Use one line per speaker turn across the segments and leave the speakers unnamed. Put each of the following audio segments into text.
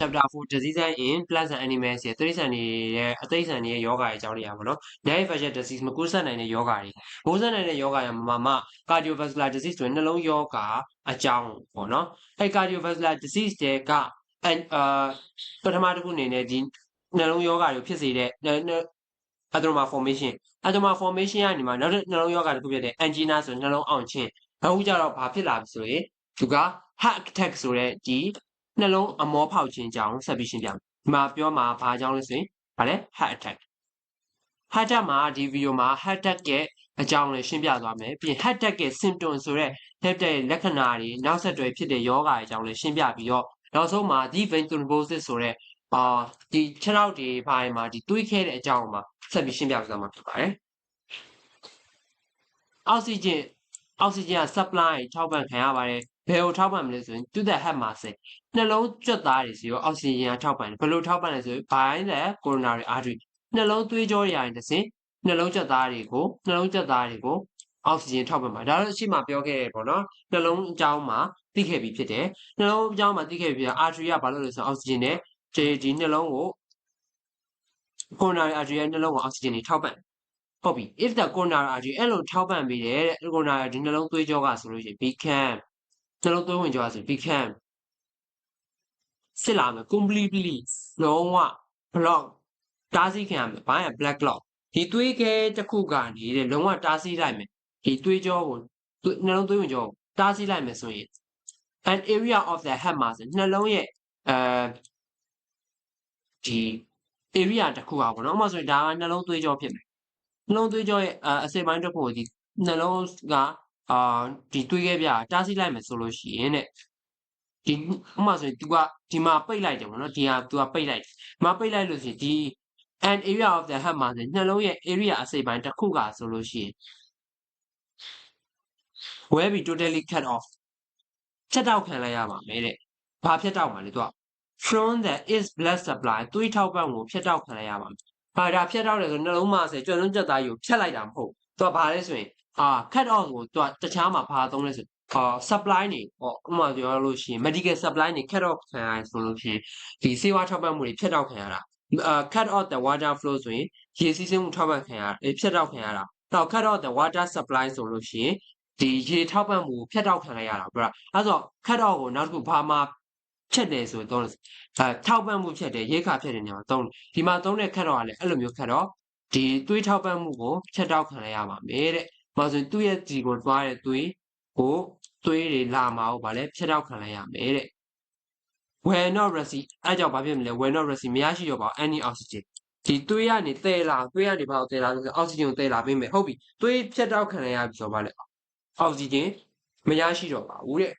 chapter 4 diseases in plants and animals ရဲ့တိရစ္ဆာန်တွေရဲ့အသိဉာဏ်တွေရဲ့ယောဂရဲ့အကြောင်းတွေရပါတော့ non-infectious disease မကူးစက်နိုင်တဲ့ယောဂတွေကူးစက်နိုင်တဲ့ယောဂရမှာမှ cardiovascular disease ဆိုရင်နှလုံးယောဂအကြောင်းပေါ့နော်အဲ cardiovascular disease တွေကအာပထမတစ်ခုအနေနဲ့ဒီနှလုံးယောဂတွေဖြစ်စေတဲ့ atheroма formation atheroma formation ကနေမှနောက်တစ်နှလုံးယောဂတစ်ခုဖြစ်တဲ့ angina ဆိုနှလုံးအောင်ခြင်းအခုကြတော့ဘာဖြစ်လာပြီဆိုရင်သူက heart attack ဆိုတဲ့ဒီ နှလုံးအမောဖောက်ခြင်းကြောင့်ဆက်ပြီးရှင်းပြမယ်ဒီမှာပြောမှာဘာကြောင့်လဲဆိုရင်ဗါလဲ heart attack heart attack မှာဒီဗီဒီယိုမှာ heart attack ရဲ့အကြောင်းလေးရှင်းပြသွားမယ်ပြီးရင် heart attack ရဲ့ symptom ဆိုတဲ့ heart attack ရဲ့လက္ခဏာတွေနောက်ဆက်တွဲဖြစ်တဲ့ယောဂရဲ့အကြောင်းလေးရှင်းပြပြီးတော့နောက်ဆုံးမှာ deep vein thrombosis ဆိုတဲ့အာဒီခြေထောက်တွေဘိုင်းမှာဒီတွေးခဲတဲ့အကြောင်းမှာဆက်ပြီးရှင်းပြပေးသွားမှာဖြစ်ပါတယ်အောက်ဆီဂျင်အောက်ဆီဂျင်က supply ထောက်ပံ့ခံရပါတယ် ဘယ်ကိုထောက်ပံ့မလဲဆိုရင် to the head muscle နှလုံးကြွက်သားတွေစီရောအောက်ဆီဂျင်ကထောက်ပံ့တယ်ဘယ်လိုထောက်ပံ့လဲဆိုရင် by the coronary artery နှလုံးသွေးကြောတွေရင်တစ်စင်နှလုံးကြွက်သားတွေကိုနှလုံးကြွက်သားတွေကိုအောက်ဆီဂျင်ထောက်ပံ့ပါဒါတော့အရှိမပြောခဲ့တယ်ပေါ့နော်နှလုံးအကြောင်းမှာသိခဲ့ပြီးဖြစ်တယ်နှလုံးအကြောင်းမှာသိခဲ့ပြီးဖြစ် artery ကဘာလို့လဲဆိုတော့အောက်ဆီဂျင်နဲ့ဒီဒီနှလုံးကို coronary artery ရဲ့နှလုံးကိုအောက်ဆီဂျင်တွေထောက်ပံ့ဟုတ်ပြီ if the coronary artery အဲ့လိုထောက်ပံ့ပေးတယ်တဲ့ coronary artery နှလုံးသွေးကြောကဆိုလို့ရှိရင် become နှလုံးသွေးဝင်ကြောကဆို become စစ်လာမယ် completely လုံးဝ block တားဆီးခံရမယ်ဘာလဲ black clot ဒီသွေးခဲတစ်ခုကနေတဲ့လုံးဝတားဆီးလိုက်မယ်ဒီသွေးကြောကိုနှလုံးသွေးဝင်ကြောကိုတားဆီးလိုက်မယ်ဆိုရင် an area of the head muscle နှလုံးရဲ့အဲဒီ area တစ်ခုอ่ะပေါ့နော်ဥပမာဆိုရင်ဒါကနှလုံးသွေးကြောဖြစ်မယ်နှလုံးသွေးကြောရဲ့အစိပ်ပိုင်းတစ်ခုကိုဒီနှလုံးက အာဒီသွေးခဲပြတားဆီးလိုက်မယ်ဆိုလို့ရှိရင်တဲ့ဒီဥပမာဆိုရင် तू ကဒီမှာပိတ်လိုက်တယ်ပေါ့နော်ဒီဟာ तू ကပိတ်လိုက်ဒီမှာပိတ်လိုက်လို့ရှိရင်ဒီ an area of the head မှာဆိုနှလုံးရဲ့ area အစိပ်ပိုင်းတစ်ခုကဆိုလို့ရှိရင် will be totally cut off ဖြတ်တောက်ခံလိုက်ရပါမယ်တဲ့ဘာဖြတ်တောက်မှာလဲ तू က from the is blood supply သွေးထောက်ပံ့ကိုဖြတ်တောက်ခံလိုက်ရပါမယ်ဘာဒါဖြတ်တောက်တယ်ဆိုနှလုံးမဆယ်ကျွမ်းလုံးကြက်သားကြီးကိုဖြတ်လိုက်တာမဟုတ်သူကဘာလဲဆိုရင် အာ cut off ကိုသူကတခြားမှာဘာသုံးလဲဆိုအာ supply နေဟောဥပမာပြောလို့ရှိရင် medical supply နေ cut off ခံရဆိုလို့ရှိရင်ဒီစေဝါထောက်ပံ့မှုတွေဖြတ်တောက်ခံရတာအာ cut off the water flow ဆိုရင်ရေစီးဆင်းမှုထောက်ပံ့ခံရတာဖြတ်တောက်ခံရတာတော့ cut off the water supply ဆိုလို့ရှိရင်ဒီရေထောက်ပံ့မှုဖြတ်တောက်ခံလိုက်ရတာပြတာအဲဆို cut off ကိုနောက်တစ်ခုဘာမှဖြတ်တယ်ဆိုတော့အဲထောက်ပံ့မှုဖြတ်တယ်ရိခါဖြတ်တယ်ညမှာသုံးတယ်ဒီမှာသုံးတဲ့ cut off ကလည်းအဲ့လိုမျိုး cut off ဒီသွေးထောက်ပံ့မှုကိုဖြတ်တောက်ခံလိုက်ရပါမယ်တဲ့။ ဘာလို့သူ့ရဲ့ဒီကိုသွားတဲ့သွေးကိုသွေးတွေလာမှာကိုဗာလဲဖြတ်တောက်ခံလိုက်ရမယ်တဲ့။ when not receive အဲကြောင့်ဘာဖြစ်မလဲ when not receive မရရှိတော့ပါ any oxygen ဒီသွေးကနေတဲလာသွေးကနေဘာကိုတဲလာဆိုအောက်ဆီဂျင်ကိုတဲလာပေးမယ်ဟုတ်ပြီသွေးဖြတ်တောက်ခံရပြီဆိုတော့ဗာလဲအောက်ဆီဂျင်မရရှိတော့ပါဘူးတဲ့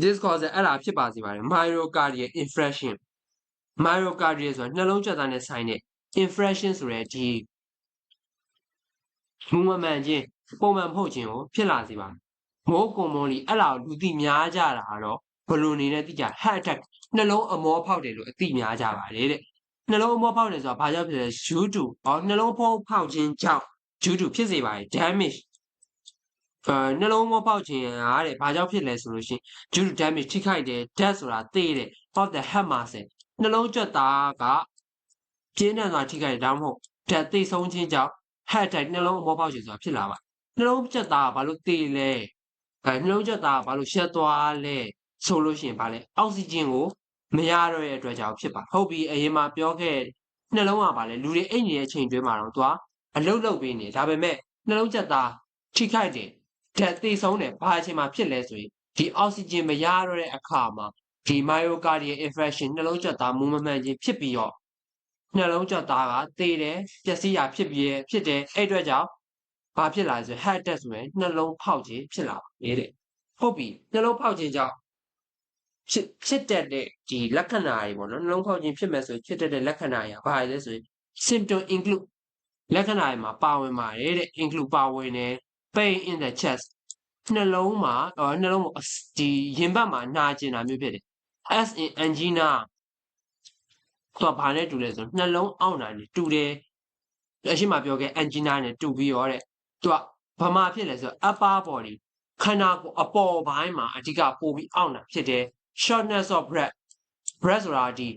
this causes အဲ့ဒါဖြစ်ပါစေပါတယ် myocardial infarction myocardial ဆိုတာနှလုံးကြွက်သားနဲ့ဆိုင်တဲ့ infarction ဆိုတဲ့ဒီမူမမှန်ခြင်း ပုံမှန်မဟုတ်ခြင်းကိုဖြစ်လာစေပါမိုးကွန်မွန်လီအဲ့လာလူသိများကြတာကတော့ဘလိုနေနဲ့သိကြ heart attack နှလုံးအမောဖောက်တယ်လို့အသိများကြပါတယ်တဲ့နှလုံးအမောဖောက်တယ်ဆိုတာဘာကြောင့်ဖြစ်လဲ due to ဟောနှလုံးဖောက်ဖောက်ခြင်းကြောင့် due to ဖြစ်စေပါတယ် damage အဲနှလုံးမောပေါက်ခြင်းဟာတဲ့ဘာကြောင့်ဖြစ်လဲဆိုလို့ရှိရင် due to damage ထိခိုက်တယ် death ဆိုတာသေတယ် of the head muscle နှလုံးကြွက်သားကပြင်းထန်စွာထိခိုက်တယ်ဒါမှမဟုတ် death သေဆုံးခြင်းကြောင့် heart attack နှလုံးမောပေါက်ခြင်းဆိုတာဖြစ်လာပါ နှလုံးကြွက်သားကဘာလို့သေလဲအဲနှလုံးကြွက်သားကဘာလို့ရှက်သွားလဲဆိုလို့ရှိရင်ဘာလဲအောက်ဆီဂျင်ကိုမရတော့တဲ့အတွက်ကြောင့်ဖြစ်ပါဟုတ်ပြီအရင်မှပြောခဲ့နှလုံးကဘာလဲလူတွေအိတ်နေတဲ့အချိန်တွင်းမှာတော့သူကအလုတ်လုတ်ပေးနေဒါပေမဲ့နှလုံးကြက်သားထိခိုက်တယ်ဓာတ်သေဆုံးတယ်ဘာအချိန်မှာဖြစ်လဲဆိုရင်ဒီအောက်ဆီဂျင်မရတော့တဲ့အခါမှာဒီ myocardial infarction နှလုံးကြွက်သားမူးမမှန်ခြင်းဖြစ်ပြီးတော့နှလုံးကြွက်သားကသေတယ်ပျက်စီးရာဖြစ်ပြီးဖြစ်တယ်အဲ့အတွက်ကြောင့် ဘာဖြစ်လာလဲဆို heart attack ဆိုရင်နှလုံးဖောက်ခြင်းဖြစ်လာပါတယ်တဲ့ဟုတ်ပြီနှလုံးဖောက်ခြင်းကြောင့်ဖြစ်ဖြစ်တတ်တဲ့ဒီလက္ခဏာတွေပေါ့နော်နှလုံးဖောက်ခြင်းဖြစ်မဲ့ဆိုဖြစ်တတ်တဲ့လက္ခဏာတွေဘာလဲဆိုရင် symptom include လက္ခဏာတွေမှာပါဝင်ပါတယ်တဲ့ include ပါဝင်တယ် pain in the chest နှလုံးမှာနှလုံးဒီရင်ဘတ်မှာနာကျင်တာမျိုးဖြစ်တယ် as in angina သူကဘာနဲ့တူလဲဆိုနှလုံးအောင့်တာနဲ့တူတယ်အရှိမပြောခဲ့ angina နဲ့တူပြီးရောတဲ့ သူကဘာမှဖြစ်လဲဆို upper body ခန္ဓာကိုယ်အပေါ်ပိုင်းမှာအဓိကပိုပြီးအောင့်တာဖြစ်တယ် shortness of breath breath ဆိုတာဒီ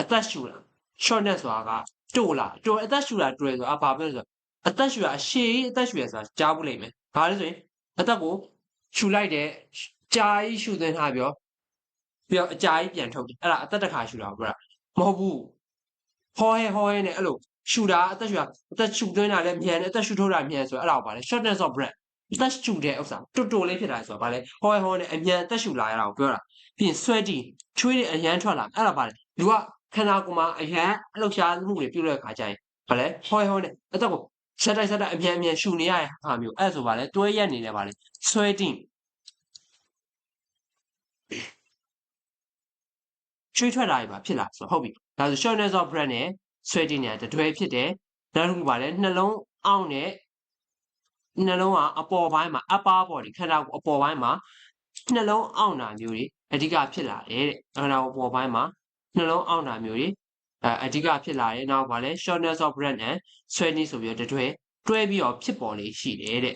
အသက်ရှူတာ shortness ဆိုတာကတိုးလာတိုးအသက်ရှူတာတွေ့ဆိုတာဘာပြောလဲဆိုတော့အသက်ရှူတာအရှည်ကြီးအသက်ရှူရဆိုတာကြားဘူးလိမ့်မယ်ဘာလဲဆိုရင်အသက်ကိုရှူလိုက်တယ်ကြာကြီးရှူသွင်းထားပြီးတော့ပြီးတော့အကြာကြီးပြန်ထုတ်တယ်အဲ့ဒါအသက်တစ်ခါရှူတာပြောတာမဟုတ်ဘူးဟောဟဲဟောဟဲနဲ့အဲ့လို ရှူတာအသက်ရှူတာအသက်ရှူသွင်းတာလည်းမြန်တယ်အသက်ရှူထုတ်တာမြန်ဆိုတော့အဲ့ဒါကိုဗာလဲ shortness of breath အသက်ရှူတဲ့ဥစ္စာတူတူလေးဖြစ်တာဆိုတော့ဗာလဲဟောဟဲဟောနဲ့အမြန်အသက်ရှူလာရတာကိုပြောတာပြီးရင် sweaty ချွေးတွေအရန်ထွက်လာအဲ့ဒါဗာလဲလူကခန္ဓာကိုယ်မှာအရန်အလှရှားမှုတွေပြုလုပ်တဲ့အခါကျရင်ဗာလဲဟောဟဲဟောနဲ့အသက်ကိုဆက်တိုက်ဆက်တိုက်အမြန်အမြန်ရှူနေရတဲ့အခါမျိုးအဲ့ဆိုဗာလဲတွဲရက်နေတယ်ဗာလဲ sweating ချွေးထွက်တာတွေပါဖြစ်လာဆိုတော့ဟုတ်ပြီဒါဆို shortness of breath နဲ့ sweating နဲ့တတွဲဖြစ်တယ်နောက်တစ်ခုပါလဲနှလုံးအောင့်နဲ့နှလုံးကအပေါ်ပိုင်းမှာ upper body ခန္ဓာကိုယ်အပေါ်ပိုင်းမှာနှလုံးအောင့်တာမျိုးတွေအဓိကဖြစ်လာတယ်တဲ့ခန္ဓာကိုယ်အပေါ်ပိုင်းမှာနှလုံးအောင့်တာမျိုးတွေအဲအဓိကဖြစ်လာတယ်နောက်ပါလဲ shortness of breath and sweating ဆိုပြီးတော့တတွဲတွဲပြီးတော့ဖြစ်ပေါ်လေးရှိတယ်တဲ့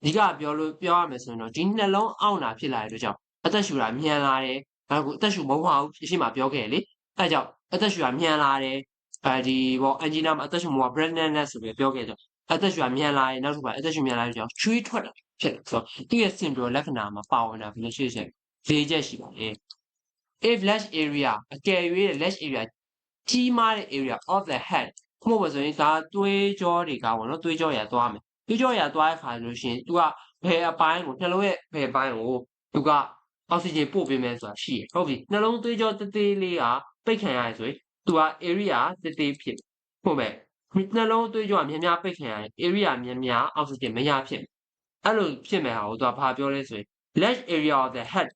အဓိကပြောလို့ပြောရမယ်ဆိုရင်တော့ဒီနှလုံးအောင့်တာဖြစ်လာတဲ့အတွက်ကြောင့်အသက်ရှူတာမြန်လာတယ်အဲကူအသက်ရှူမဟုတ်ပါဘူးအရှိမပြောခဲ့လေအဲကြောင့်အသက်ရှူတာမြန်လာတယ် အဲဒီပေါ့အန်ဂျီနာမှာအသက်ရှူမှုက breathlessness ဆိုပြီးပြောခဲ့ကြအသက်ရှူတာမြန်လာရင်နောက်တစ်ခုပါအသက်ရှူမြန်လာတဲ့ကြောင့်ချွေးထွက်တာဖြစ်တယ်ဆိုတော့သူ့ရဲ့ symptom လက္ခဏာမှာပါဝင်တာဘယ်လိုရှိချက်၄ချက်ရှိပါတယ် if lash area အကယ်၍တဲ့ lash area ကြီးမားတဲ့ area of the head ခုမှဆိုရင်ဒါသွေးကြောတွေကပေါ့နော်သွေးကြောရသွားမယ်သွေးကြောရသွားတဲ့ခါလို့ရှိရင် तू ကဘယ်အပိုင်းကိုနှလုံးရဲ့ဘယ်ပိုင်းကို तू ကအောက်ဆီဂျင်ပို့ပေးမယ်ဆိုတာရှိရဟုတ်ပြီနှလုံးသွေးကြောတသေးလေးကပိတ်ခံရရဆိုရင် तू က area တသေးဖြစ်ဟုတ်မယ်နှလုံးသွေးကြောကများများပိတ်ခံရရင် area များများအောက်ဆီဂျင်မရဖြစ်အဲ့လိုဖြစ်မယ်ဟာကို तू ကဘာပြောလဲဆိုရင် left area of the head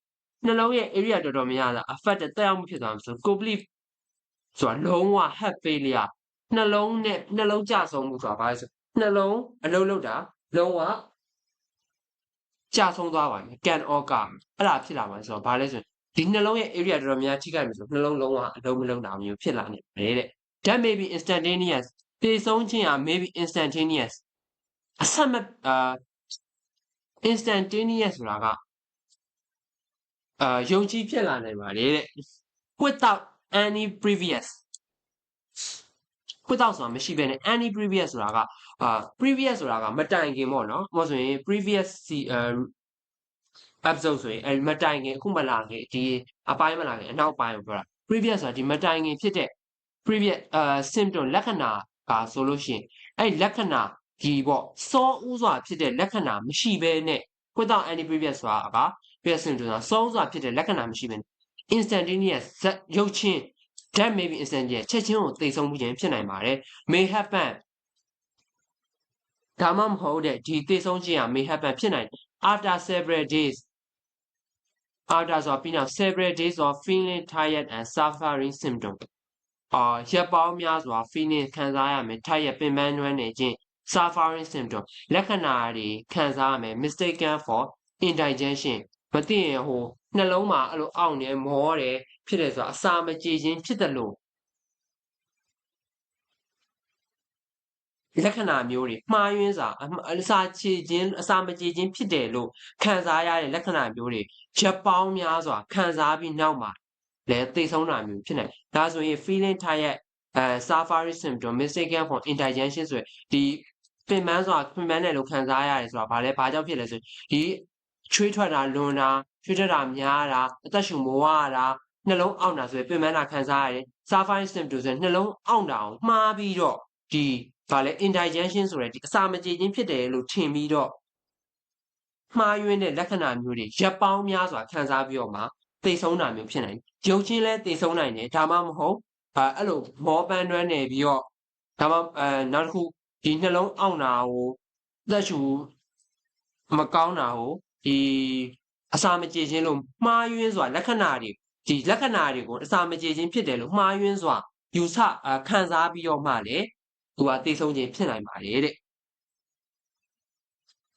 နှလုံးရဲ့ area တော်တော်များများ affect တက်ရောက်မှုဖြစ်သွားမှာဆို complete ဆိုတာလုံးဝ heart failure နှလုံးနဲ့နှလုံးကြဆုံးမှုဆိုတာဘာလဲဆိုနှလုံးအလုံးလုံးတာလုံးဝကြဆုံးသွားပါမယ် can or can အဲ့ဒါဖြစ်လာမှာဆိုတော့ဘာလဲဆိုရင် ဒီနှလုံးရဲ့ area တော်တော်များထိခိုက်ပြီဆိုနှလုံးလုံးဝအလုံးမလုံးတာမျိုးဖြစ်လာနေတယ်တဲ့ that may be instantaneous တေဆုံးခြင်းဟာ may be instantaneous အဆက်မအာ instantaneous ဆိုတာကအာယုံကြည်ဖြစ်လာနိုင်ပါလေတဲ့ without any previous without ဆိုတာမရှိဘဲနဲ့ any previous ဆိုတာကအာ previous ဆိုတာကမတိုင်ခင်ပေါ့နော်။ဟောဆိုရင် previous စီအဲ episode ဆိုရင်အဲမတိုင်ခင်အခုမလာခင်ဒီအပိုင်းမလာခင်အနောက်ပိုင်းကိုပြောတာ previous ဆိုတာဒီမတိုင်ခင်ဖြစ်တဲ့ previous အာ symptom လက္ခဏာကဆိုလို့ရှိရင်အဲ့လက္ခဏာဒီပေါ့စောဥစွာဖြစ်တဲ့လက္ခဏာမရှိဘဲနဲ့ without any previous ဆိုတာက previous symptom ဆိုတာစောဥစွာဖြစ်တဲ့လက္ခဏာမရှိဘဲနဲ့ instantaneous ရုပ်ချင်း that may be instantaneous ချက်ချင်းကိုသိဆုံးမှုခြင်းဖြစ်နိုင်ပါတယ် may happen ဒါမှမဟုတ်တဲ့ဒီသိဆုံးခြင်းဟာ may happen ဖြစ်နိုင်တယ် after several days after ဆိုပြီးနောက် several days of feeling tired and suffering symptom အာရက်ပေါင်းများစွာ feeling ခံစားရမယ် tired ပင်ပန်းနွမ်းနေခြင်း suffering symptom လက္ခဏာတွေခံစားရမယ် mistaken for indigestion မသိရင်ဟိုနှလုံးမှာအဲ့လိုအောင့်နေမောတယ်ဖြစ်တယ်ဆိုတာအစာမကြေခြင်းဖြစ်တယ်လို့ လက္ခဏာမျိုးတွေမှားယွင်းစွာအစာချေခြင်းအစာမကြေခြင်းဖြစ်တယ်လို့ခံစားရတဲ့လက္ခဏာမျိုးတွေရက်ပေါင်းများစွာခံစားပြီးနောက်မှာလည်းသိဆုံးတာမျိုးဖြစ်နေဒါဆိုရင် feeling tired အဲ suffering symptom mistaken for indigestion ဆိုရယ်ဒီပင်ပန်းစွာပင်ပန်းတယ်လို့ခံစားရတယ်ဆိုတာဘာလဲဘာကြောင့်ဖြစ်လဲဆိုဒီချွေးထွက်တာလွန်တာချွေးထွက်တာများတာအသက်ရှူမိုးရတာနှလုံးအောင့်တာဆိုရင်ပင်ပန်းတာခံစားရတယ် suffering symptom ဆိုရင်နှလုံးအောင့်တာကိုမှားပြီးတော့ဒီ ဗာလဲ indigestion ဆိုတဲ့ဒီအစာမကြေခြင်းဖြစ်တယ်လို့ထင်ပြီးတော့မှားယွင်းတဲ့လက္ခဏာမျိုးတွေရပ်ပေါင်းများစွာခံစားပြီးတော့မှသိဆုံးတာမျိုးဖြစ်နိုင်တယ်။ရုပ်ချင်းလဲသိဆုံးနိုင်တယ်ဒါမှမဟုတ်အဲအဲ့လိုမောပန်းတွန်းနေပြီးတော့ဒါမှအဲနောက်တစ်ခုဒီနှလုံးအောင့်တာကိုသက်ရှူမကောင်းတာကိုဒီအစာမကြေခြင်းလို့မှားယွင်းစွာလက္ခဏာတွေဒီလက္ခဏာတွေကိုအစာမကြေခြင်းဖြစ်တယ်လို့မှားယွင်းစွာယူဆခံစားပြီးတော့မှလည်း သူကသိဆုံးခြင်းဖြစ်နိုင်ပါတယ်တဲ့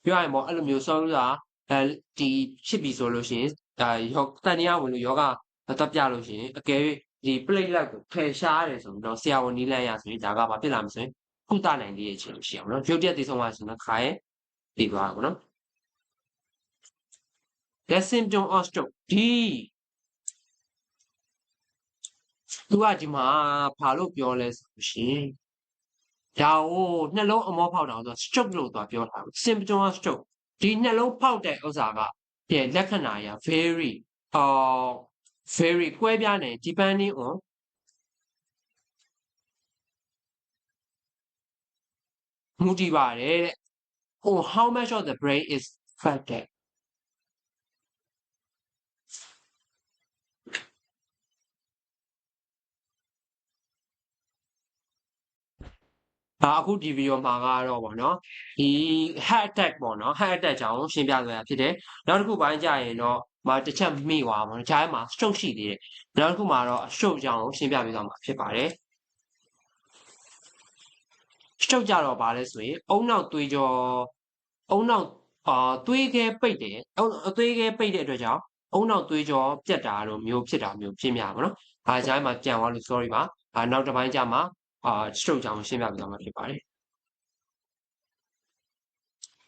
ပြောရရင်ပေါ့အဲ့လိုမျိုးဆောင်းစာအဲဒီဖြစ်ပြီဆိုလို့ရှိရင်ဒါယောတန်တရားဝင်လို့ယောဂတက်ပြလို့ရှိရင်အကယ်၍ဒီ plate လက်ကိုဖယ်ရှားရတယ်ဆိုတော့ဆရာဝန်နီးလန်းရဆိုရင်ဒါကဘာဖြစ်လာမလဲဆိုရင်ကုသနိုင်တဲ့အချိန်ရှိအောင်နော်ရုပ်တရက်သိဆုံးသွားဆိုတော့ခါရဲ့ပြီးသွားပါဘောနော် the symptom of stroke ဒီသူကဒီမှာဘာလို့ပြောလဲဆိုလို့ရှိရင် ဒါကိုနှလုံးအမောဖောက်တာဆို stroke လို့သူကပြောတာ symptom of stroke ဒီနှလုံးဖောက်တဲ့ဥစ္စာကဒီလက္ခဏာရ very အော် very ကွဲပြားနေ depending on မူတည်ပါတယ်တဲ့။ oh how much of the brain is affected အာအခုဒီဗီဒီယိုမှာကတော့ဗောနော်ဒီ heart attack ပေါ့နော် heart attack ကြောင့်ရှင်းပြသွားတာဖြစ်တယ်နောက်တစ်ခုပိုင်းကြရင်တော့မတစ်ချက်မိသွားပါတော့ဂျားမှာ stroke ရှိသေးတယ်နောက်တစ်ခုမှာတော့ stroke ကြောင့်ရှင်းပြပေးသွားမှာဖြစ်ပါတယ် stroke ကြတော့ဗာလဲဆိုရင်အုံနောက်သွေးကြောအုံနောက်အာသွေးခဲပိတ်တယ်အုံသွေးခဲပိတ်တဲ့အတွက်ကြောင့်အုံနောက်သွေးကြောပြတ်တာတော့မျိုးဖြစ်တာမျိုးဖြစ်များပါတော့။အားကြားမှာကြံသွားလို့ sorry ပါ။အာနောက်တစ်ပိုင်းကြမှာ အာ stroke ကြောင့်ရှင်းပြပေးသွားမှာဖြစ်ပါတယ်။